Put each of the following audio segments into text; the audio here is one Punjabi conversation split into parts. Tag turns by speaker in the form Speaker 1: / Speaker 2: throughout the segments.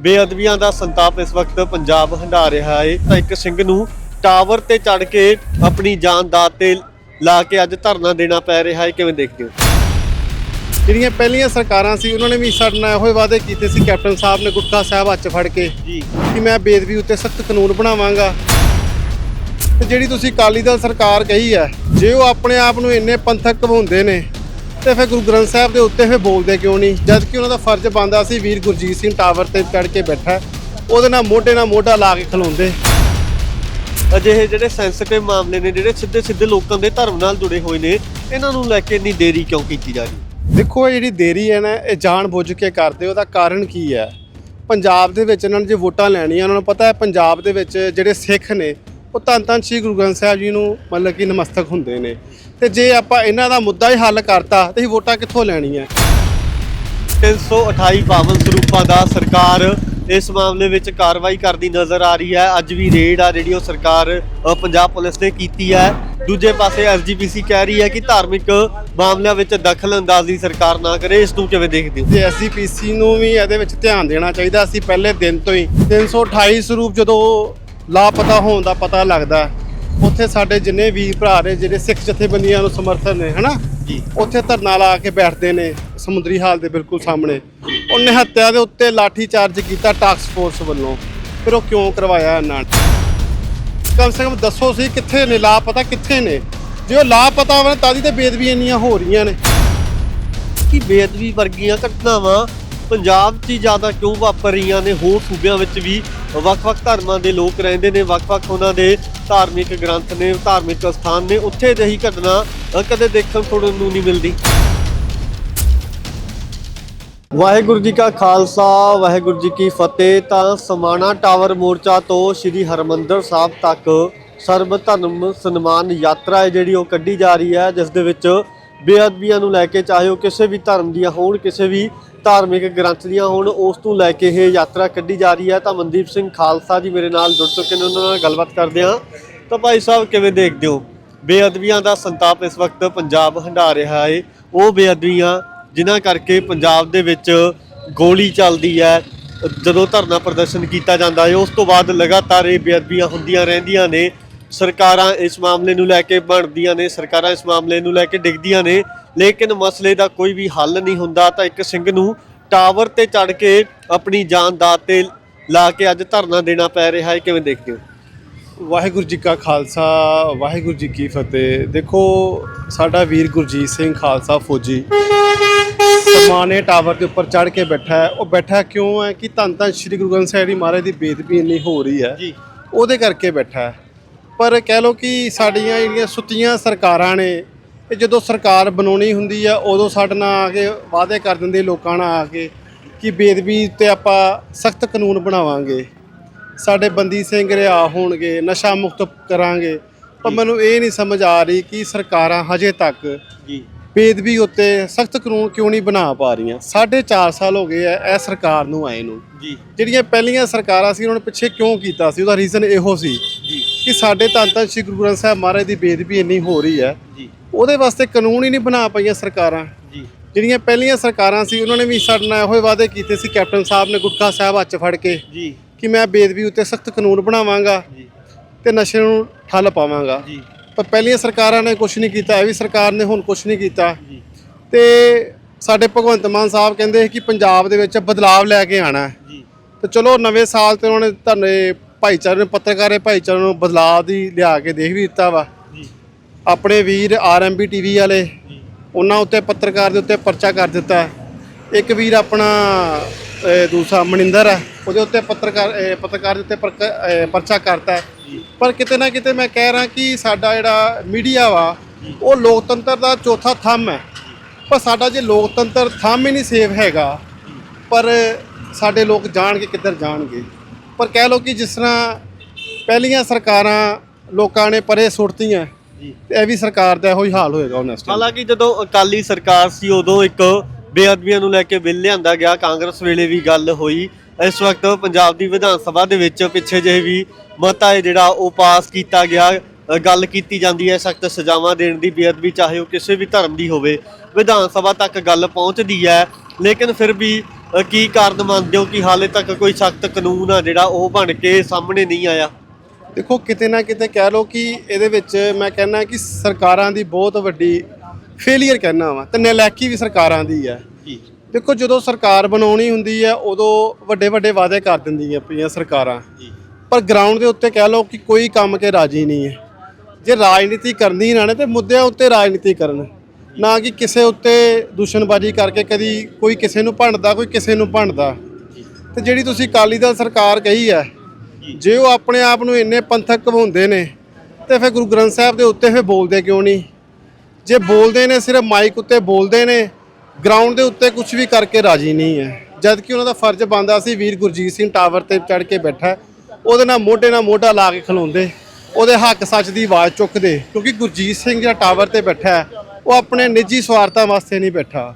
Speaker 1: ਬੇਅਦਬੀਆਂ ਦਾ ਸੰਤਾਪ ਇਸ ਵਕਤ ਪੰਜਾਬ ਹੰਢਾ ਰਿਹਾ ਹੈ। ਤਾਂ ਇੱਕ ਸਿੰਘ ਨੂੰ ਟਾਵਰ ਤੇ ਚੜ ਕੇ ਆਪਣੀ ਜਾਨ ਦਾਅ ਤੇ ਲਾ ਕੇ ਅੱਜ ਧਰਨਾ ਦੇਣਾ ਪੈ ਰਿਹਾ ਹੈ। ਕਿਵੇਂ ਦੇਖਦੇ ਹੋ?
Speaker 2: ਜਿਹੜੀਆਂ ਪਹਿਲੀਆਂ ਸਰਕਾਰਾਂ ਸੀ ਉਹਨਾਂ ਨੇ ਵੀ ਸਾਡੇ ਨਾਲ ਇਹੋ ਵਾਅਦੇ ਕੀਤੇ ਸੀ। ਕੈਪਟਨ ਸਾਹਿਬ ਨੇ ਗੁਟਕਾ ਸਾਹਿਬ ਹੱਥ ਫੜ ਕੇ
Speaker 1: ਜੀ।
Speaker 2: ਕਿ ਮੈਂ ਬੇਦਬੀ ਉੱਤੇ ਸਖਤ ਕਾਨੂੰਨ ਬਣਾਵਾਂਗਾ। ਤੇ ਜਿਹੜੀ ਤੁਸੀਂ ਅਕਾਲੀ ਦਲ ਸਰਕਾਰ ਕਹੀ ਹੈ ਜੇ ਉਹ ਆਪਣੇ ਆਪ ਨੂੰ ਇੰਨੇ ਪੰਥਕ ਕਹਾਉਂਦੇ ਨੇ ਤੇ ਫਿਰ ਗੁਰੂ ਗ੍ਰੰਥ ਸਾਹਿਬ ਦੇ ਉੱਤੇ ਫਿਰ ਬੋਲਦੇ ਕਿਉਂ ਨਹੀਂ? ਜਦ ਕਿ ਉਹਨਾਂ ਦਾ ਫਰਜ਼ ਬਣਦਾ ਸੀ ਵੀਰ ਗੁਰਜੀਤ ਸਿੰਘ ਟਾਵਰ ਤੇ ਚੜ ਕੇ ਬੈਠਾ। ਉਹਦੇ ਨਾਲ ਮੋਢੇ ਨਾਲ ਮੋਢਾ ਲਾ ਕੇ ਖਲੋਂਦੇ।
Speaker 1: ਅਜਿਹੇ ਜਿਹੜੇ ਸੈਂਸਿਟਿਵ ਮਾਮਲੇ ਨੇ ਜਿਹੜੇ ਸਿੱਧੇ ਸਿੱਧੇ ਲੋਕਾਂ ਦੇ ਧਰਮ ਨਾਲ ਜੁੜੇ ਹੋਏ ਨੇ ਇਹਨਾਂ ਨੂੰ ਲੈ ਕੇ ਇੰਨੀ ਦੇਰੀ ਕਿਉਂ ਕੀਤੀ ਜਾ ਰਹੀ?
Speaker 2: ਦੇਖੋ ਇਹ ਜਿਹੜੀ ਦੇਰੀ ਹੈ ਨਾ ਇਹ ਜਾਣ ਬੁੱਝ ਕੇ ਕਰਦੇ ਉਹਦਾ ਕਾਰਨ ਕੀ ਹੈ? ਪੰਜਾਬ ਦੇ ਵਿੱਚ ਇਹਨਾਂ ਨੇ ਜੇ ਵੋਟਾਂ ਲੈਣੀਆਂ ਉਹਨਾਂ ਨੂੰ ਪਤਾ ਹੈ ਪੰਜਾਬ ਦੇ ਵਿੱਚ ਜਿਹੜੇ ਸਿੱਖ ਨੇ ਉਹ ਧੰਨ ਧੰਨ ਸ੍ਰੀ ਗੁਰੂ ਗ੍ਰੰਥ ਸਾਹਿਬ ਜੀ ਨੂੰ ਮਤਲਬ ਕਿ ਨਮਸਤਕ ਹੁੰਦੇ ਨੇ। ਤੇ ਜੇ ਆਪਾਂ ਇਹਨਾਂ ਦਾ ਮੁੱਦਾ ਹੀ ਹੱਲ ਕਰਤਾ ਤੇ ਅਸੀਂ ਵੋਟਾਂ ਕਿੱਥੋਂ ਲੈਣੀਆਂ?
Speaker 1: 328 ਪਾਵਨ ਸਰੂਪਾਂ ਦਾ ਸਰਕਾਰ ਇਸ ਮਾਮਲੇ ਵਿੱਚ ਕਾਰਵਾਈ ਕਰਦੀ ਨਜ਼ਰ ਆ ਰਹੀ ਹੈ। ਅੱਜ ਵੀ ਰੇਡ ਆ ਜਿਹੜੀ ਉਹ ਸਰਕਾਰ ਪੰਜਾਬ ਪੁਲਿਸ ਨੇ ਕੀਤੀ ਹੈ। ਦੂਜੇ ਪਾਸੇ ਐਸਜੀਪੀਸੀ ਕਹਿ ਰਹੀ ਹੈ ਕਿ ਧਾਰਮਿਕ ਮਾਮਲਿਆਂ ਵਿੱਚ ਦਖਲ ਅੰਦਾਜ਼ੀ ਸਰਕਾਰ ਨਾ ਕਰੇ। ਇਸ ਨੂੰ ਕਿਵੇਂ ਦੇਖਦੇ ਹੋ?
Speaker 2: ਤੇ ਐਸਜੀਪੀਸੀ ਨੂੰ ਵੀ ਇਹਦੇ ਵਿੱਚ ਧਿਆਨ ਦੇਣਾ ਚਾਹੀਦਾ ਸੀ ਪਹਿਲੇ ਦਿਨ ਤੋਂ ਹੀ 328 ਸਰੂਪ ਜਦੋਂ ਲਾਪਤਾ ਹੋਣ ਦਾ ਪਤਾ ਲੱਗਦਾ ਉੱਥੇ ਸਾਡੇ ਜਿੰਨੇ ਵੀਰ ਭਰਾ ਨੇ ਜਿਹੜੇ ਸਿੱਖ ਜਥੇਬੰਦੀਆਂ ਨੂੰ ਸਮਰਥਨ ਨੇ ਹਨਾ?
Speaker 1: ਜੀ।
Speaker 2: ਉੱਥੇ ਧਰਨਾ ਲਾ ਕੇ ਬੈਠਦੇ ਨੇ ਸਮੁੰਦਰੀ ਹਾਲ ਦੇ ਬਿਲਕੁਲ ਸਾਹਮਣੇ। ਉਹਨੇ ਹੱਤਿਆ ਦੇ ਉੱਤੇ ਲਾਠੀ ਚਾਰਜ ਕੀਤਾ ਟਾਕਸ ਫੋਰਸ ਵੱਲੋਂ। ਫਿਰ ਉਹ ਕਿਉਂ ਕਰਵਾਇਆ ਇਹਨਾਂ ਨੇ ਕਮ ਸੇ ਕਮ ਦੱਸੋ ਸੀ ਕਿੱਥੇ ਨੇ ਲਾਪਤਾ ਕਿੱਥੇ ਨੇ? ਜੇ ਉਹ ਲਾਪਤਾ ਵਾ ਤਾਂ ਦੀ ਤੇ ਬੇਦਬੀ ਇੰਨੀਆਂ ਹੋ ਰਹੀਆਂ ਨੇ।
Speaker 1: ਕਿ ਬੇਅਦਬੀ ਵਰਗੀਆਂ ਘਟਨਾਵਾਂ ਪੰਜਾਬ 'ਚ ਹੀ ਜ਼ਿਆਦਾ ਕਿਉਂ ਵਾਪਰ ਰਹੀਆਂ ਨੇ? ਹੋਰ ਸੂਬਿਆਂ ਵਿੱਚ ਵੀ ਵੱਖ-ਵੱਖ ਧਰਮਾਂ ਦੇ ਲੋਕ ਰਹਿੰਦੇ ਨੇ, ਵੱਖ-ਵੱਖ ਉਹਨਾਂ ਦੇ ਧਾਰਮਿਕ ਗ੍ਰੰਥ ਨੇ, ਧਾਰਮਿਕ ਸਥਾਨ ਨੇ। ਉੱਥੇ ਅਜਿਹੀ ਘਟਨਾ ਕਦੇ ਦੇਖਣ ਸੁਣਨ ਨੂੰ ਨਹੀਂ ਮਿਲਦੀ। ਵਾਹਿਗੁਰੂ ਜੀ ਕਾ ਖਾਲਸਾ, ਵਾਹਿਗੁਰੂ ਜੀ ਕੀ ਫਤਿਹ। ਤਾਂ ਸਮਾਣਾ ਟਾਵਰ ਮੋਰਚਾ ਤੋਂ ਸ੍ਰੀ ਹਰਮੰਦਰ ਸਾਹਿਬ ਤੱਕ ਸਰਬ ਧਰਮ ਸਨਮਾਨ ਯਾਤਰਾ ਹੈ ਜਿਹੜੀ ਉਹ ਕੱਢੀ ਜਾ ਰਹੀ ਹੈ, ਜਿਸ ਦੇ ਵਿੱਚ ਬੇਅਦਬੀਆਂ ਨੂੰ ਲੈ ਕੇ ਚਾਹੇ ਉਹ ਕਿਸੇ ਵੀ ਧਰਮ ਦੀਆਂ ਹੋਣ, ਕਿਸੇ ਵੀ ਧਾਰਮਿਕ ਗ੍ਰੰਥ ਦੀਆਂ ਹੋਣ ਉਸ ਤੋਂ ਲੈ ਕੇ ਇਹ ਯਾਤਰਾ ਕੱਢੀ ਜਾ ਰਹੀ ਹੈ। ਤਾਂ ਮਨਦੀਪ ਸਿੰਘ ਖਾਲਸਾ ਜੀ ਮੇਰੇ ਨਾਲ ਜੁੜ ਚੁੱਕੇ ਨੇ, ਉਹਨਾਂ ਨਾਲ ਗੱਲਬਾਤ ਕਰਦੇ ਹਾਂ। ਤਾਂ ਭਾਈ ਸਾਹਿਬ, ਕਿਵੇਂ ਦੇਖਦੇ ਹੋ? ਬੇਅਦਬੀਆਂ ਦਾ ਸੰਤਾਪ ਇਸ ਵਕਤ ਪੰਜਾਬ ਹੰਢਾ ਰਿਹਾ ਹੈ। ਉਹ ਬੇਅਦਬੀਆਂ ਜਿਨ੍ਹਾਂ ਕਰਕੇ ਪੰਜਾਬ ਦੇ ਵਿੱਚ ਗੋਲੀ ਚੱਲਦੀ ਹੈ, ਜਦੋਂ ਧਰਨਾ ਪ੍ਰਦਰਸ਼ਨ ਕੀਤਾ ਜਾਂਦਾ ਹੈ, ਉਸ ਤੋਂ ਬਾਅਦ ਲਗਾਤਾਰ ਇਹ ਬੇਅਦਬੀਆਂ ਹੁੰਦੀਆਂ ਰਹਿੰਦੀਆਂ ਨੇ। ਸਰਕਾਰਾਂ ਇਸ ਮਾਮਲੇ ਨੂੰ ਲੈ ਕੇ ਬਣਦੀਆਂ ਨੇ, ਸਰਕਾਰਾਂ ਇਸ ਮਾਮਲੇ ਨੂੰ ਲੈ ਕੇ ਡਿੱਗਦੀਆਂ ਨੇ। ਲੇਕਿਨ ਮਸਲੇ ਦਾ ਕੋਈ ਵੀ ਹੱਲ ਨਹੀਂ ਹੁੰਦਾ ਤਾਂ ਇੱਕ ਸਿੰਘ ਨੂੰ ਟਾਵਰ ਤੇ ਚੜ ਕੇ ਆਪਣੀ ਜਾਨ ਦਾਅ ਤੇ ਲਾ ਕੇ ਅੱਜ ਧਰਨਾ ਦੇਣਾ ਪੈ ਰਿਹਾ ਹੈ। ਕਿਵੇਂ ਦੇਖਦੇ ਹੋ?
Speaker 2: ਵਾਹਿਗੁਰੂ ਜੀ ਕਾ ਖਾਲਸਾ ਵਾਹਿਗੁਰੂ ਜੀ ਕੀ ਫਤਿਹ। ਦੇਖੋ ਸਾਡਾ ਵੀਰ ਗੁਰਜੀਤ ਸਿੰਘ ਖਾਲਸਾ ਫੌਜੀ ਸਮਾਨੇ ਟਾਵਰ ਦੇ ਉੱਪਰ ਚੜ ਕੇ ਬੈਠਾ ਹੈ। ਉਹ ਬੈਠਾ ਕਿਉਂ ਹੈ ਕਿ ਧੰਨ ਧੰਨ ਸ੍ਰੀ ਗੁਰੂ ਗ੍ਰੰਥ ਸਾਹਿਬ ਜੀ ਮਹਾਰਾਜ ਦੀ ਬੇਦਬੀ ਇੰਨੀ ਹੋ ਰਹੀ ਹੈ।
Speaker 1: ਜੀ।
Speaker 2: ਉਹਦੇ ਕਰਕੇ ਬੈਠਾ ਹੈ। ਪਰ ਕਹਿ ਲਓ ਕਿ ਸਾਡੀਆਂ ਜਿਹੜੀਆਂ ਸੁੱਤੀਆਂ ਸਰਕਾਰਾਂ ਨੇ ਇਹ ਜਦੋਂ ਸਰਕਾਰ ਬਣਾਉਣੀ ਹੁੰਦੀ ਆ ਉਦੋਂ ਸਾਡੇ ਨਾਲ ਆ ਕੇ ਵਾਅਦੇ ਕਰ ਦਿੰਦੇ ਲੋਕਾਂ ਨਾਲ ਆ ਕੇ ਕਿ ਬੇਦਬੀ ਤੇ ਆਪਾਂ ਸਖਤ ਕਾਨੂੰਨ ਬਣਾਵਾਂਗੇ। ਸਾਡੇ ਬੰਦੀ ਸਿੰਘ ਰਿਹਾ ਹੋਣਗੇ ਨਸ਼ਾ ਮੁਕਤ ਕਰਾਂਗੇ। ਪਰ ਮੈਨੂੰ ਇਹ ਨਹੀਂ ਸਮਝ ਆ ਰਹੀ ਕਿ ਸਰਕਾਰਾਂ ਹਜੇ ਤੱਕ
Speaker 1: ਜੀ।
Speaker 2: ਬੇਦਬੀ ਉੱਤੇ ਸਖਤ ਕਾਨੂੰਨ ਕਿਉਂ ਨਹੀਂ ਬਣਾ ਪਾ ਰਹੀਆਂ? ਸਾਢੇ ਚਾਰ ਸਾਲ ਹੋ ਗਏ ਆ ਇਹ ਸਰਕਾਰ ਨੂੰ ਆਏ ਨੂੰ।
Speaker 1: ਜੀ।
Speaker 2: ਜਿਹੜੀਆਂ ਪਹਿਲੀਆਂ ਸਰਕਾਰਾਂ ਸੀ ਉਹਨਾਂ ਨੇ ਪਿੱਛੇ ਕਿਉਂ ਕੀਤਾ ਸੀ? ਉਹਦਾ ਰੀਜ਼ਨ ਇਹੋ ਸੀ
Speaker 1: ਜੀ।
Speaker 2: ਕਿ ਸਾਡੇ ਧੰਨ ਧੰਨ ਸ੍ਰੀ ਗੁਰੂ ਗ੍ਰੰਥ ਸਾਹਿਬ ਮਹਾਰਾਜ ਦੀ ਬੇਦਬੀ ਇੰਨੀ ਹੋ ਰਹੀ ਹੈ।
Speaker 1: ਜੀ।
Speaker 2: ਉਹਦੇ ਵਾਸਤੇ ਕਾਨੂੰਨ ਹੀ ਨਹੀਂ ਬਣਾ ਪਈਆਂ ਸਰਕਾਰਾਂ।
Speaker 1: ਜੀ।
Speaker 2: ਜਿਹੜੀਆਂ ਪਹਿਲੀਆਂ ਸਰਕਾਰਾਂ ਸੀ ਉਹਨਾਂ ਨੇ ਵੀ ਸਾਡੇ ਨਾਲ ਇਹੋ ਵਾਅਦੇ ਕੀਤੇ ਸੀ ਕੈਪਟਨ ਸਾਹਿਬ ਨੇ ਗੁਟਕਾ ਸਾਹਿਬ ਹੱਥ ਫੜ ਕੇ
Speaker 1: ਜੀ।
Speaker 2: ਕਿ ਮੈਂ ਬੇਦਬੀ ਉੱਤੇ ਸਖਤ ਕਾਨੂੰਨ ਬਣਾਵਾਂਗਾ
Speaker 1: ਜੀ।
Speaker 2: ਤੇ ਨਸ਼ੇ ਨੂੰ ਠੱਲ ਪਾਵਾਂਗਾ।
Speaker 1: ਜੀ।
Speaker 2: ਪਰ ਪਹਿਲੀਆਂ ਸਰਕਾਰਾਂ ਨੇ ਕੁਝ ਨਹੀਂ ਕੀਤਾ ਇਹ ਵੀ ਸਰਕਾਰ ਨੇ ਹੁਣ ਕੁਝ ਨਹੀਂ ਕੀਤਾ।
Speaker 1: ਜੀ।
Speaker 2: ਤੇ ਸਾਡੇ ਭਗਵੰਤ ਮਾਨ ਸਾਹਿਬ ਕਹਿੰਦੇ ਕਿ ਪੰਜਾਬ ਦੇ ਵਿੱਚ ਬਦਲਾਵ ਲੈ ਕੇ ਆਣਾ
Speaker 1: ਜੀ।
Speaker 2: ਤੇ ਚਲੋ ਨਵੇਂ ਸਾਲ ਤੇ ਉਹਨਾਂ ਨੇ ਧਰਨੇ ਭਾਈਚਾਰੇ ਨੂੰ ਪੱਤਰਕਾਰੇ ਭਾਈਚਾਰੇ ਨੂੰ ਬਦਲਾਅ ਦੀ ਲਿਆ ਕੇ ਦੇਖ ਵੀ ਦਿੱਤਾ ਵਾ। ਆਪਣੇ ਵੀਰ ਆਰਐਮਬੀ ਟੀਵੀ ਵਾਲੇ, ਉਹਨਾਂ ਉੱਤੇ ਪੱਤਰਕਾਰ ਦੇ ਉੱਤੇ ਪਰਚਾ ਕਰ ਦਿੱਤਾ। ਇੱਕ ਵੀਰ ਆਪਣਾ ਦੂਸਰਾ ਮਨਿੰਦਰ ਹੈ, ਉਹਦੇ ਉੱਤੇ ਪੱਤਰਕਾਰ ਪੱਤਰਕਾਰ ਦੇ ਉੱਤੇ ਪਰਚਾ ਕਰਤਾ ਪਰ ਕਿਤੇ ਨਾ ਕਿਤੇ ਮੈਂ ਕਹਿ ਰਿਹਾ ਕਿ ਸਾਡਾ ਜਿਹੜਾ ਮੀਡੀਆ ਵਾ, ਉਹ ਲੋਕਤੰਤਰ ਦਾ ਚੌਥਾ ਥੰਮ ਹੈ। ਪਰ ਸਾਡਾ ਜੇ ਲੋਕਤੰਤਰ ਥੰਮ ਹੀ ਨਹੀਂ ਸੇਫ ਹੈਗਾ, ਪਰ ਸਾਡੇ ਲੋਕ ਜਾਣਗੇ, ਕਿੱਧਰ ਜਾਣਗੇ। ਪਰ ਕਹਿ ਲਓ ਕਿ ਜਿਸ ਤਰ੍ਹਾਂ ਪਹਿਲੀਆਂ ਸਰਕਾਰਾਂ ਲੋਕਾਂ ਨੇ ਪਰੇ ਸੁੱਟਤੀਆਂ
Speaker 1: ਜੀ।
Speaker 2: ਇਹ ਵੀ ਸਰਕਾਰ ਦਾ ਇਹੋ ਹੀ ਹਾਲ ਹੋਏਗਾ ਹੁਣ ਇਸ time।
Speaker 1: ਹਾਲਾਂਕਿ ਜਦੋਂ ਅਕਾਲੀ ਸਰਕਾਰ ਸੀ ਉਦੋਂ ਇੱਕ ਬੇਅਦਬੀਆਂ ਨੂੰ ਲੈ ਕੇ ਬਿੱਲ ਲਿਆਂਦਾ ਗਿਆ। ਕਾਂਗਰਸ ਵੇਲੇ ਵੀ ਗੱਲ ਹੋਈ। ਇਸ ਵਕਤ ਪੰਜਾਬ ਦੀ ਵਿਧਾਨ ਸਭਾ ਦੇ ਵਿੱਚ ਪਿੱਛੇ ਜਿਹੇ ਵੀ ਮਤਾ ਹੈ ਜਿਹੜਾ ਉਹ ਪਾਸ ਕੀਤਾ ਗਿਆ। ਅ, ਗੱਲ ਕੀਤੀ ਜਾਂਦੀ ਹੈ ਸਖਤ ਸਜ਼ਾਵਾਂ ਦੇਣ ਦੀ ਬੇਅਦਬੀ ਚਾਹੇ ਉਹ ਕਿਸੇ ਵੀ ਧਰਮ ਦੀ ਹੋਵੇ। ਵਿਧਾਨ ਸਭਾ ਤੱਕ ਗੱਲ ਪਹੁੰਚਦੀ ਹੈ। ਲੇਕਿਨ ਫਿਰ ਵੀ ਅ, ਕੀ ਕਾਰਨ ਮੰਨਦੇ ਹੋ ਕਿ ਹਾਲੇ ਤੱਕ ਕੋਈ ਸਖਤ ਕਾਨੂੰਨ ਆ ਜਿਹੜਾ ਉਹ ਬਣ ਕੇ ਸਾਹਮਣੇ ਨਹੀਂ ਆਇਆ?
Speaker 2: ਦੇਖੋ ਕਿਤੇ ਨਾ ਕਿਤੇ ਕਹਿ ਲਓ ਕਿ ਇਹਦੇ ਵਿੱਚ ਮੈਂ ਕਹਿੰਦਾ ਕਿ ਸਰਕਾਰਾਂ ਦੀ ਬਹੁਤ ਵੱਡੀ ਫੇਲਿਅਰ ਕਹਿਣਾ ਵਾ ਤੇ ਨਲਾਇਕੀ ਵੀ ਸਰਕਾਰਾਂ ਦੀ ਹੈ ਦੇਖੋ ਜਦੋਂ ਸਰਕਾਰ ਬਣਾਉਣੀ ਹੁੰਦੀ ਹੈ ਉਦੋਂ ਵੱਡੇ ਵੱਡੇ ਵਾਅਦੇ ਕਰ ਦਿੰਦੀਆਂ ਪਈਆਂ ਸਰਕਾਰਾਂ। ਪਰ ਗਰਾਊਂਡ ਦੇ ਉੱਤੇ ਕਹਿ ਲਓ ਕਿ ਕੋਈ ਕੰਮ ਕੇ ਰਾਜੀ ਨਹੀਂ ਹੈ। ਜੇ ਰਾਜਨੀਤੀ ਕਰਨੀ ਨਾ ਨੇ ਤੇ ਮੁੱਦਿਆਂ ਉੱਤੇ ਰਾਜਨੀਤੀ ਕਰਨ। ਨਾ ਕਿ ਕਿਸੇ ਉੱਤੇ ਦੂਸ਼ਣਬਾਜ਼ੀ ਕਰਕੇ ਕਦੀ ਕੋਈ ਕਿਸੇ ਨੂੰ ਭੰਡਦਾ ਕੋਈ ਕਿਸੇ ਨੂੰ ਭੰਡਦਾ। ਤੇ ਜਿਹੜੀ ਤੁਸੀਂ ਅਕਾਲੀ ਦਲ ਸਰਕਾਰ ਕਹੀ ਹੈ ਜੇ। ਉਹ ਆਪਣੇ ਆਪ ਨੂੰ ਇੰਨੇ ਪੰਥਕ ਕਹਾਉਂਦੇ ਨੇ, ਤੇ ਫਿਰ ਗੁਰੂ ਗ੍ਰੰਥ ਸਾਹਿਬ ਦੇ ਉੱਤੇ ਫਿਰ ਬੋਲਦੇ ਕਿਉਂ ਨਹੀਂ? ਜੇ ਬੋਲਦੇ ਨੇ, ਸਿਰਫ ਮਾਈਕ ਉੱਤੇ ਬੋਲਦੇ ਨੇ ਗਰਾਊਂਡ ਦੇ ਉੱਤੇ ਕੁਝ ਵੀ ਕਰਕੇ ਰਾਜੀ ਨਹੀਂ ਹੈ। ਜਦ ਕਿ ਉਹਨਾਂ ਦਾ ਫਰਜ਼ ਬਣਦਾ ਸੀ, ਵੀਰ ਗੁਰਜੀਤ ਸਿੰਘ ਟਾਵਰ ਤੇ ਚੜ ਕੇ ਬੈਠਾ, ਉਹਦੇ ਨਾਲ ਮੋਢੇ ਨਾਲ ਮੋਢਾ ਲਾ ਕੇ ਖਲੋਂਦੇ, ਉਹਦੇ ਹੱਕ ਸੱਚ ਦੀ ਆਵਾਜ਼ ਚੁੱਕਦੇ, ਕਿਉਂਕਿ ਗੁਰਜੀਤ ਸਿੰਘ ਜਿਹੜਾ ਟਾਵਰ ਤੇ ਬੈਠਾ, ਉਹ ਆਪਣੇ ਨਿੱਜੀ ਸਵਾਰਥਾਂ ਵਾਸਤੇ ਨਹੀਂ ਬੈਠਾ।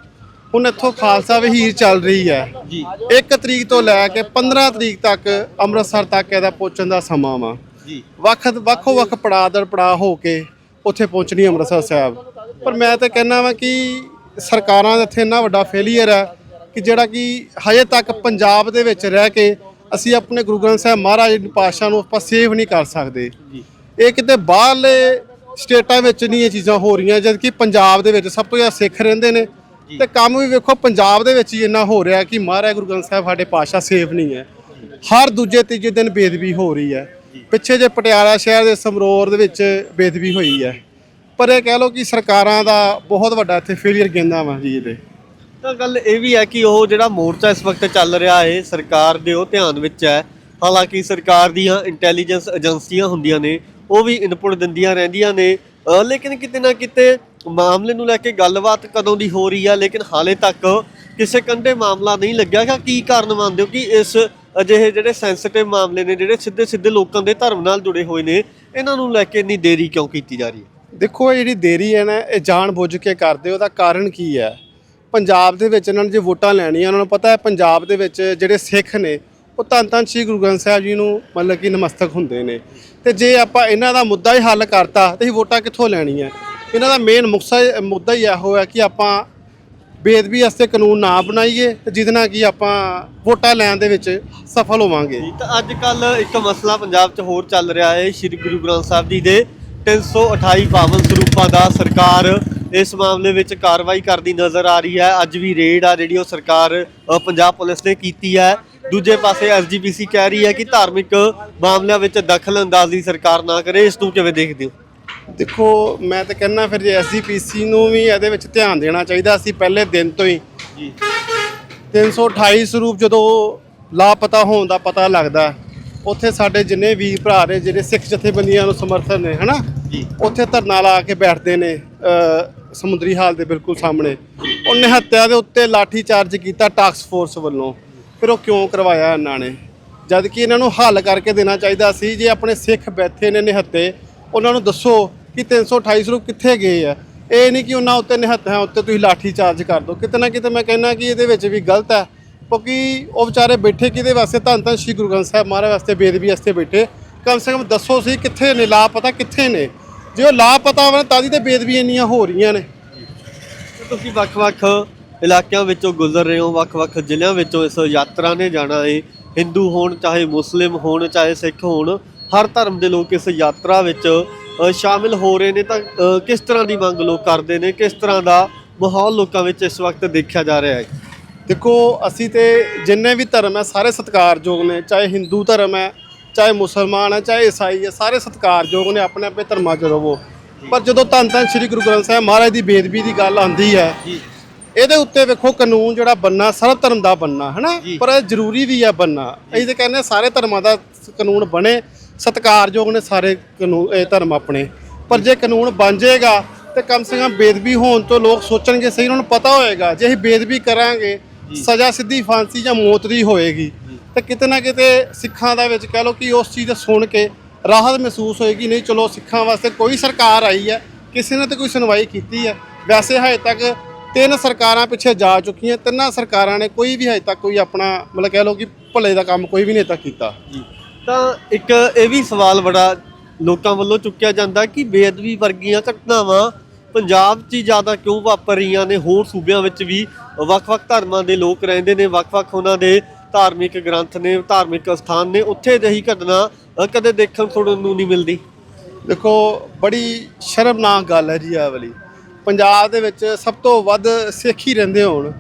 Speaker 2: ਹੁਣ ਇੱਥੋਂ ਖਾਲਸਾ ਵਹੀਰ ਚੱਲ ਰਹੀ ਹੈ।
Speaker 1: ਜੀ।
Speaker 2: 1 ਤਰੀਕ ਤੋਂ ਲੈ ਕੇ 15 ਤਰੀਕ ਤੱਕ ਅੰਮ੍ਰਿਤਸਰ ਤੱਕ ਇਹਦਾ ਪਹੁੰਚਣ ਦਾ ਸਮਾਂ ਵਾ।
Speaker 1: ਜੀ।
Speaker 2: ਵੱਖ ਵੱਖੋ ਵੱਖ ਪੜਾਅ ਦਰ ਪੜਾਅ ਹੋ ਕੇ ਉੱਥੇ ਪਹੁੰਚਣੀ ਅੰਮ੍ਰਿਤਸਰ ਸਾਹਿਬ। ਪਰ ਮੈਂ ਤਾਂ ਕਹਿੰਦਾ ਵਾਂ ਕਿ ਸਰਕਾਰਾਂ ਦਾ ਇੱਥੇ ਇੰਨਾ ਵੱਡਾ ਫੇਲਿਅਰ ਹੈ ਕਿ ਜਿਹੜਾ ਕਿ ਹਜੇ ਤੱਕ ਪੰਜਾਬ ਦੇ ਵਿੱਚ ਰਹਿ ਕੇ ਅਸੀਂ ਆਪਣੇ ਗੁਰੂ ਗ੍ਰੰਥ ਸਾਹਿਬ ਮਹਾਰਾਜ ਦੀ ਪਾਤਸ਼ਾਹ ਨੂੰ ਆਪਾਂ ਸੇਵ ਨਹੀਂ ਕਰ ਸਕਦੇ।
Speaker 1: ਜੀ।
Speaker 2: ਇਹ ਕਿਤੇ ਬਾਹਰਲੇ ਸਟੇਟਾਂ ਵਿੱਚ ਨਹੀਂ ਇਹ ਚੀਜ਼ਾਂ ਹੋ ਰਹੀਆਂ ਜਦ ਕਿ ਪੰਜਾਬ ਦੇ ਵਿੱਚ ਸਭ ਤੋਂ ਜ਼ਿਆਦਾ ਸਿੱਖ ਰਹਿੰਦੇ ਨੇ। ਤੇ ਕੰਮ ਵੀ ਵੇਖੋ ਪੰਜਾਬ ਦੇ ਵਿੱਚ ਹੀ ਇੰਨਾ ਹੋ ਰਿਹਾ ਕਿ ਮਹਾਰਾਜ ਗੁਰੂ ਗ੍ਰੰਥ ਸਾਹਿਬ ਸਾਡੇ ਪਾਤਸ਼ਾਹ ਸੇਫ ਨਹੀਂ ਹੈ। ਹਰ ਦੂਜੇ ਤੀਜੇ ਦਿਨ ਬੇਦਬੀ ਹੋ ਰਹੀ ਹੈ। ਪਿੱਛੇ ਜੇ ਪਟਿਆਲਾ ਸ਼ਹਿਰ ਦੇ ਸਮਰੋਰ ਦੇ ਵਿੱਚ ਬੇਦਬੀ ਹੋਈ ਹੈ। ਪਰ ਇਹ ਕਹਿ ਲਓ ਕਿ ਸਰਕਾਰਾਂ ਦਾ ਬਹੁਤ ਵੱਡਾ ਇੱਥੇ ਫੇਲਿਅਰ ਕਹਿੰਦਾ ਵਾ ਜੀ ਇਹਦੇ।
Speaker 1: ਤਾਂ ਗੱਲ ਇਹ ਵੀ ਹੈ ਕਿ ਉਹ ਜਿਹੜਾ ਮੋਰਚਾ ਇਸ ਵਕਤ ਚੱਲ ਰਿਹਾ ਹੈ ਸਰਕਾਰ ਦੇ ਉਹ ਧਿਆਨ ਵਿੱਚ ਹੈ। ਹਾਲਾਂਕਿ ਸਰਕਾਰ ਦੀਆਂ ਇੰਟੈਲੀਜੈਂਸ ਏਜੰਸੀਆਂ ਹੁੰਦੀਆਂ ਨੇ ਉਹ ਵੀ ਇਨਪੁਟ ਦਿੰਦੀਆਂ ਰਹਿੰਦੀਆਂ ਨੇ। ਲੇਕਿਨ ਕਿਤੇ ਨਾ ਕਿਤੇ ਮਾਮਲੇ ਨੂੰ ਲੈ ਕੇ ਗੱਲਬਾਤ ਕਦੋਂ ਦੀ ਹੋ ਰਹੀ ਆ, ਲੇਕਿਨ ਹਾਲੇ ਤੱਕ ਕਿਸੇ ਕੰਢੇ ਮਾਮਲਾ ਨਹੀਂ ਲੱਗਿਆ। ਕਿ ਕੀ ਕਾਰਨ ਮੰਨਦੇ ਹੋ ਕਿ ਇਸ ਅਜਿਹੇ ਜਿਹੜੇ ਸੈਂਸਿਟਿਵ ਮਾਮਲੇ ਨੇ, ਜਿਹੜੇ ਸਿੱਧੇ ਸਿੱਧੇ ਲੋਕਾਂ ਦੇ ਧਰਮ ਨਾਲ ਜੁੜੇ ਹੋਏ ਨੇ, ਇਹਨਾਂ ਨੂੰ ਲੈ ਕੇ ਇੰਨੀ ਦੇਰੀ ਕਿਉਂ ਕੀਤੀ ਜਾ ਰਹੀ ਹੈ?
Speaker 2: ਦੇਖੋ, ਇਹ ਜਿਹੜੀ ਦੇਰੀ ਹੈ ਨਾ, ਇਹ ਜਾਣ ਬੁੱਝ ਕੇ ਕਰਦੇ, ਉਹਦਾ ਕਾਰਨ ਕੀ ਹੈ? ਪੰਜਾਬ ਦੇ ਵਿੱਚ ਇਹਨਾਂ ਨੇ ਜੇ ਵੋਟਾਂ ਲੈਣੀਆਂ, ਉਹਨਾਂ ਨੂੰ ਪਤਾ ਹੈ ਪੰਜਾਬ ਦੇ ਵਿੱਚ ਜਿਹੜੇ ਸਿੱਖ ਨੇ, ਉਹ ਧੰਨ ਧੰਨ ਸ੍ਰੀ ਗੁਰੂ ਗ੍ਰੰਥ ਸਾਹਿਬ ਜੀ ਨੂੰ ਮਤਲਬ ਕਿ ਨਮਸਤਕ ਹੁੰਦੇ ਨੇ। ਤੇ ਜੇ ਆਪਾਂ ਇਹਨਾਂ ਦਾ ਮੁੱਦਾ ਹੀ ਹੱਲ ਕਰਤਾ, ਤੇ ਅਸੀਂ ਵੋਟਾਂ ਕਿੱਥੋਂ ਲੈਣੀਆਂ? ਇਹਨਾਂ ਦਾ ਮੇਨ ਮੁਕਸਾ, ਮੁੱਦਾ ਹੀ ਇਹੋ ਹੈ ਕਿ ਆਪਾਂ ਬੇਦਬੀ ਵਾਸਤੇ ਕਾਨੂੰਨ ਨਾ ਬਣਾਈਏ ਤੇ ਜਿਹਦੇ ਨਾਲ ਕਿ ਆਪਾਂ ਵੋਟਾਂ ਲੈਣ ਦੇ ਵਿੱਚ ਸਫਲ ਹੋਵਾਂਗੇ।
Speaker 1: ਤਾਂ ਅੱਜ ਕੱਲ ਇੱਕ ਮਸਲਾ ਪੰਜਾਬ 'ਚ ਹੋਰ ਚੱਲ ਰਿਹਾ ਹੈ। ਸ੍ਰੀ ਗੁਰੂ ਗ੍ਰੰਥ ਸਾਹਿਬ ਜੀ ਦੇ 328 ਪਾਵਨ ਸਰੂਪਾਂ ਦਾ ਸਰਕਾਰ ਇਸ ਮਾਮਲੇ ਵਿੱਚ ਕਾਰਵਾਈ ਕਰਦੀ ਨਜ਼ਰ ਆ ਰਹੀ ਹੈ। ਅੱਜ ਵੀ ਰੇਡ ਆ ਜਿਹੜੀ ਉਹ ਸਰਕਾਰ ਪੰਜਾਬ ਪੁਲਿਸ ਨੇ ਕੀਤੀ ਹੈ। ਦੂਜੇ ਪਾਸੇ ਐਸਜੀਪੀਸੀ ਕਹਿ ਰਹੀ ਹੈ ਕਿ ਧਾਰਮਿਕ ਮਾਮਲਿਆਂ ਵਿੱਚ ਦਖਲ ਅੰਦਾਜ਼ੀ ਸਰਕਾਰ ਨਾ ਕਰੇ। ਇਸ ਨੂੰ ਕਿਵੇਂ ਦੇਖਦੇ ਹੋ?
Speaker 2: ਦੇਖੋ ਮੈਂ ਤਾਂ ਕਹਿੰਦਾ ਫਿਰ ਜੇ ਐਸਜੀਪੀਸੀ ਨੂੰ ਵੀ ਇਹਦੇ ਵਿੱਚ ਧਿਆਨ ਦੇਣਾ ਚਾਹੀਦਾ ਸੀ ਪਹਿਲੇ ਦਿਨ ਤੋਂ ਹੀ।
Speaker 1: ਜੀ।
Speaker 2: 328 ਸਰੂਪ ਜਦੋਂ ਲਾਪਤਾ ਹੋਣ ਦਾ ਪਤਾ ਲੱਗਦਾ ਉੱਥੇ ਸਾਡੇ ਜਿੰਨੇ ਵੀਰ ਭਰਾ ਨੇ ਜਿਹੜੇ ਸਿੱਖ ਜਥੇਬੰਦੀਆਂ ਨੂੰ ਸਮਰਥਨ ਨੇ ਹਨਾ?
Speaker 1: ਜੀ।
Speaker 2: ਉੱਥੇ ਧਰਨਾ ਲਾ ਕੇ ਬੈਠਦੇ ਨੇ ਸਮੁੰਦਰੀ ਹਾਲ ਦੇ ਬਿਲਕੁਲ ਸਾਹਮਣੇ। ਉਹਨੇ ਹੱਤਿਆ ਦੇ ਉੱਤੇ ਲਾਠੀ ਚਾਰਜ ਕੀਤਾ ਟਾਕਸ ਫੋਰਸ ਵੱਲੋਂ। ਫਿਰ ਉਹ ਕਿਉਂ ਕਰਵਾਇਆ ਇਹਨਾਂ ਨੇ? ਜਦ ਕਿ ਇਹਨਾਂ ਨੂੰ ਹੱਲ ਕਰਕੇ ਦੇਣਾ ਚਾਹੀਦਾ ਸੀ ਜੇ ਆਪਣੇ ਸਿੱਖ ਬੈਠੇ ਨੇ ਨਿਹੱਤੇ ਉਹਨਾਂ ਨੂੰ ਦੱਸੋ ਕਿ 328 ਸਰੂਪ ਕਿੱਥੇ ਗਏ ਆ। ਇਹ ਨਹੀਂ ਕਿ ਉਹਨਾਂ ਉੱਤੇ ਨਿਹੱਥਾਂ ਉੱਤੇ ਤੁਸੀਂ ਲਾਠੀ ਚਾਰਜ ਕਰ ਦਿਓ। ਕਿਤੇ ਨਾ ਕਿਤੇ ਮੈਂ ਕਹਿੰਦਾ ਕਿ ਇਹਦੇ ਵਿੱਚ ਵੀ ਗਲਤ ਹੈ, ਕਿਉਂਕਿ ਉਹ ਵਿਚਾਰੇ ਬੈਠੇ ਕਿਹਦੇ ਵਾਸਤੇ? ਧੰਨ ਧੰਨ ਸ਼੍ਰੀ ਗੁਰੂ ਗ੍ਰੰਥ ਸਾਹਿਬ ਮਹਾਰਾਜ ਵਾਸਤੇ, ਬੇਦਬੀ ਵਾਸਤੇ ਬੈਠੇ। ਕਮ ਸੇ ਕਮ ਦੱਸੋ ਸੀ ਕਿੱਥੇ ਨੇ, ਲਾਪਤਾ ਕਿੱਥੇ ਨੇ? ਜੇ ਉਹ ਲਾਪਤਾ ਵਾ ਤਾਂ ਦੀ ਤੇ ਬੇਦਬੀ ਇੰਨੀਆਂ ਹੋ ਰਹੀਆਂ ਨੇ।
Speaker 1: ਤੁਸੀਂ ਵੱਖ-ਵੱਖ ਇਲਾਕਿਆਂ ਵਿੱਚੋਂ ਗੁਜ਼ਰ ਰਹੇ ਹੋ, ਵੱਖ-ਵੱਖ ਜ਼ਿਲ੍ਹਿਆਂ ਵਿੱਚੋਂ ਇਸ ਯਾਤਰਾ ਨੇ ਜਾਣਾ ਹੈ। ਹਿੰਦੂ ਹੋਣ, ਚਾਹੇ ਮੁਸਲਿਮ ਹੋਣ, ਚਾਹੇ ਸਿੱਖ ਹੋਣ ਹਰ ਧਰਮ ਦੇ ਲੋਕ ਇਸ ਯਾਤਰਾ ਵਿੱਚ ਸ਼ਾਮਿਲ ਹੋ ਰਹੇ ਨੇ ਤਾਂ ਕਿਸ ਤਰ੍ਹਾਂ ਦੀ ਮੰਗ ਲੋਕ ਕਰਦੇ ਨੇ? ਕਿਸ ਤਰ੍ਹਾਂ ਦਾ ਮਾਹੌਲ ਲੋਕਾਂ ਵਿੱਚ ਇਸ ਵਕਤ ਦੇਖਿਆ ਜਾ ਰਿਹਾ ਹੈ?
Speaker 2: ਦੇਖੋ ਅਸੀਂ ਤੇ ਜਿੰਨੇ ਵੀ ਧਰਮ ਹੈ ਸਾਰੇ ਸਤਿਕਾਰਯੋਗ ਨੇ ਚਾਹੇ ਹਿੰਦੂ ਧਰਮ ਹੈ ਚਾਹੇ ਮੁਸਲਮਾਨ ਹੈ ਚਾਹੇ ਈਸਾਈ ਹੈ ਸਾਰੇ ਸਤਿਕਾਰਯੋਗ ਨੇ ਆਪਣੇ ਆਪਣੇ ਧਰਮਾਂ 'ਚ ਰਹੋ। ਪਰ ਜਦੋਂ ਧੰਨ ਧੰਨ ਸ੍ਰੀ ਗੁਰੂ ਗ੍ਰੰਥ ਸਾਹਿਬ ਮਹਾਰਾਜ ਦੀ ਬੇਦਬੀ ਦੀ ਗੱਲ ਆਉਂਦੀ ਹੈ ਇਹਦੇ ਉੱਤੇ ਵੇਖੋ ਕਾਨੂੰਨ ਜਿਹੜਾ ਬੰਨਾ ਸਰਬ ਧਰਮ ਦਾ ਬੰਨਾ ਹਨਾ?
Speaker 1: ਜੀ।
Speaker 2: ਪਰ ਇਹ ਜ਼ਰੂਰੀ ਵੀ ਹੈ ਬੰਨਾ। ਅਸੀਂ ਤੇ ਕਹਿੰਦੇ ਹਾਂ ਸਾਰੇ ਧਰਮਾਂ ਦਾ ਕਾਨੂੰਨ ਬਣੇ ਸਤਿਕਾਰਯੋਗ ਨੇ ਸਾਰੇ ਕਾਨੂੰਨ ਇਹ ਧਰਮ ਆਪਣੇ। ਪਰ ਜੇ ਕਾਨੂੰਨ ਬਣ ਜਾਏਗਾ ਤੇ ਕਮ ਸੇ ਕਮ ਬੇਦਬੀ ਹੋਣ ਤੋਂ ਲੋਕ ਸੋਚਣਗੇ ਸਹੀ ਉਹਨਾਂ ਨੂੰ ਪਤਾ ਹੋਏਗਾ ਜੇ ਅਸੀਂ ਬੇਦਬੀ ਕਰਾਂਗੇ ਸਜ਼ਾ ਸਿੱਧੀ ਫਾਂਸੀ ਜਾਂ ਮੌਤ ਦੀ ਹੋਏਗੀ। ਤੇ ਕਿਤੇ ਨਾ ਕਿਤੇ ਸਿੱਖਾਂ ਦਾ ਵਿੱਚ ਕਹਿ ਲਓ ਕਿ ਉਸ ਚੀਜ਼ ਦਾ ਸੁਣ ਕੇ ਰਾਹਤ ਮਹਿਸੂਸ ਹੋਏਗੀ ਨਹੀਂ ਚਲੋ ਸਿੱਖਾਂ ਵਾਸਤੇ ਕੋਈ ਸਰਕਾਰ ਆਈ ਹੈ ਕਿਸੇ ਨੇ ਤਾਂ ਕੋਈ ਸੁਣਵਾਈ ਕੀਤੀ ਹੈ। ਵੈਸੇ ਹਜੇ ਤੱਕ ਤਿੰਨ ਸਰਕਾਰਾਂ ਪਿੱਛੇ ਜਾ ਚੁੱਕੀਆਂ ਤਿੰਨਾਂ ਸਰਕਾਰਾਂ ਨੇ ਕੋਈ ਵੀ ਹਜੇ ਤੱਕ ਕੋਈ ਆਪਣਾ ਮਤਲਬ ਕਹਿ ਲਓ ਕਿ ਭਲੇ ਦਾ ਕੰਮ ਕੋਈ ਵੀ ਨਹੀਂ ਤੱਕ ਕੀਤਾ।
Speaker 1: ਜੀ। ਤਾਂ ਇੱਕ ਇਹ ਵੀ ਸਵਾਲ ਬੜਾ ਲੋਕਾਂ ਵੱਲੋਂ ਚੁੱਕਿਆ ਜਾਂਦਾ ਕਿ ਬੇਅਦਬੀ ਵਰਗੀਆਂ ਘਟਨਾਵਾਂ ਪੰਜਾਬ 'ਚ ਹੀ ਜ਼ਿਆਦਾ ਕਿਉਂ ਵਾਪਰ ਰਹੀਆਂ ਨੇ? ਹੋਰ ਸੂਬਿਆਂ ਵਿੱਚ ਵੀ ਵੱਖ-ਵੱਖ ਧਰਮਾਂ ਦੇ ਲੋਕ ਰਹਿੰਦੇ ਨੇ, ਵੱਖ-ਵੱਖ ਉਹਨਾਂ ਦੇ ਧਾਰਮਿਕ ਗ੍ਰੰਥ ਨੇ, ਧਾਰਮਿਕ ਸਥਾਨ ਨੇ। ਉੱਥੇ ਅਜਿਹੀ ਘਟਨਾ ਕਦੇ ਦੇਖਣ ਸੁਣਨ ਨੂੰ ਨਹੀਂ ਮਿਲਦੀ।
Speaker 2: ਦੇਖੋ, ਬੜੀ ਸ਼ਰਮਨਾਕ ਗੱਲ ਹੈ ਜੀ ਇਹ ਵਾਲੀ। ਪੰਜਾਬ ਦੇ ਵਿੱਚ ਸਭ ਤੋਂ ਵੱਧ ਸਿੱਖ ਹੀ ਰਹਿੰਦੇ ਹੋਣ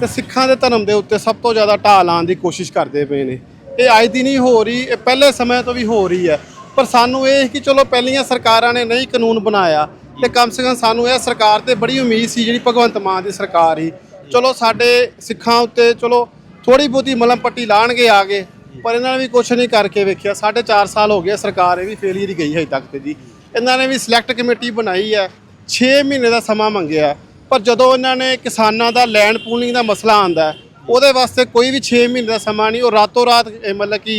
Speaker 2: ਤੇ ਸਿੱਖਾਂ ਦੇ ਧਰਮ ਦੇ ਉੱਤੇ ਸਭ ਤੋਂ ਜ਼ਿਆਦਾ ਢਾਲ ਲਾਉਣ ਦੀ ਕੋਸ਼ਿਸ਼ ਕਰਦੇ ਪਏ ਨੇ। ਇਹ ਅੱਜ ਦੀ ਨਹੀਂ ਹੋ ਰਹੀ, ਇਹ ਪਹਿਲੇ ਸਮੇਂ ਤੋਂ ਵੀ ਹੋ ਰਹੀ ਹੈ। ਪਰ ਸਾਨੂੰ ਇਹ ਕਿ ਚਲੋ ਪਹਿਲੀਆਂ ਸਰਕਾਰਾਂ ਨੇ ਨਹੀਂ ਕਾਨੂੰਨ ਬਣਾਇਆ ਤੇ ਕਮ ਸੇ ਕਮ ਸਾਨੂੰ ਇਹ ਸਰਕਾਰ ਤੇ ਬੜੀ ਉਮੀਦ ਸੀ, ਜਿਹੜੀ ਭਗਵੰਤ ਮਾਨ ਦੀ ਸਰਕਾਰ ਹੀ ਚਲੋ ਸਾਡੇ ਸਿੱਖਾਂ ਉੱਤੇ ਚਲੋ ਥੋੜੀ ਬਹੁਤੀ ਮਲਮ ਪੱਟੀ ਲਾਣਗੇ ਆਗੇ, ਪਰ ਇਹਨਾਂ ਨੇ ਵੀ ਕੁਝ ਨਹੀਂ ਕਰਕੇ ਵੇਖਿਆ। ਸਾਢੇ ਚਾਰ ਸਾਲ ਹੋ ਗਏ ਸਰਕਾਰ ਇਹ ਵੀ ਫੇਲੀਅਰ ਹੀ ਗਈ ਹੈ ਤੱਕ ਤੇ ਜੀ। ਇਹਨਾਂ ਨੇ ਵੀ ਸਿਲੈਕਟ ਕਮੇਟੀ ਬਣਾਈ ਹੈ 6 ਮਹੀਨੇ ਦਾ ਸਮਾਂ ਮੰਗਿਆ। ਪਰ ਜਦੋਂ ਇਹਨਾਂ ਨੇ ਕਿਸਾਨਾਂ ਦਾ ਲੈਂਡ ਪੂਲਿੰਗ ਦਾ ਮਸਲਾ ਆਂਦਾ ਉਹਦੇ ਵਾਸਤੇ ਕੋਈ ਵੀ 6 ਮਹੀਨੇ ਦਾ ਸਮਾਂ ਨਹੀਂ ਉਹ ਰਾਤੋਂ ਰਾਤ ਇਹ ਮਤਲਬ ਕਿ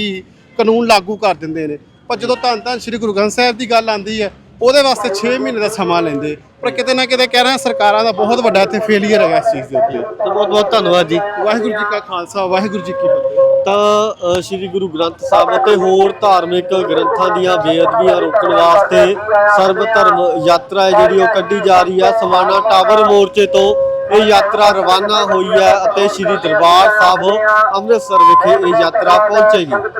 Speaker 2: ਕਾਨੂੰਨ ਲਾਗੂ ਕਰ ਦਿੰਦੇ ਨੇ। ਪਰ ਜਦੋਂ ਧੰਨ ਧੰਨ ਸ੍ਰੀ ਗੁਰੂ ਗ੍ਰੰਥ ਸਾਹਿਬ ਦੀ ਗੱਲ ਆਂਦੀ ਹੈ ਉਹਦੇ ਵਾਸਤੇ 6 ਮਹੀਨੇ ਦਾ ਸਮਾਂ ਲੈਂਦੇ। ਪਰ ਕਿਤੇ ਨਾ ਕਿਤੇ ਕਹਿ ਰਿਹਾ ਸਰਕਾਰਾਂ ਦਾ ਬਹੁਤ ਵੱਡਾ ਇੱਥੇ ਫੇਲੀਅਰ ਹੈਗਾ ਇਸ ਚੀਜ਼ ਦੇ ਉੱਤੇ।
Speaker 1: ਬਹੁਤ ਬਹੁਤ ਧੰਨਵਾਦ ਜੀ।
Speaker 2: ਵਾਹਿਗੁਰੂ ਜੀ ਕਾ ਖਾਲਸਾ ਵਾਹਿਗੁਰੂ ਜੀ ਕੀ ਫਤਿਹ।
Speaker 1: ਤਾਂ ਸ੍ਰੀ ਗੁਰੂ ਗ੍ਰੰਥ ਸਾਹਿਬ ਅਤੇ ਹੋਰ ਧਾਰਮਿਕ ਗ੍ਰੰਥਾਂ ਦੀਆਂ ਬੇਅਦਬੀਆਂ ਰੋਕਣ ਵਾਸਤੇ ਸਰਬ ਧਰਮ ਯਾਤਰਾ ਹੈ ਜਿਹੜੀ ਉਹ ਕੱਢੀ ਜਾ ਰਹੀ ਹੈ ਸਵਾਨਾ ਟਾਵਰ ਮੋਰਚੇ ਤੋਂ ਇਹ ਯਾਤਰਾ ਰਵਾਨਾ ਹੋਈ ਹੈ ਅਤੇ ਸ੍ਰੀ ਦਰਬਾਰ ਸਾਹਿਬ ਅੰਮ੍ਰਿਤਸਰ ਵਿਖੇ ਇਹ ਯਾਤਰਾ ਪਹੁੰਚੇਗੀ।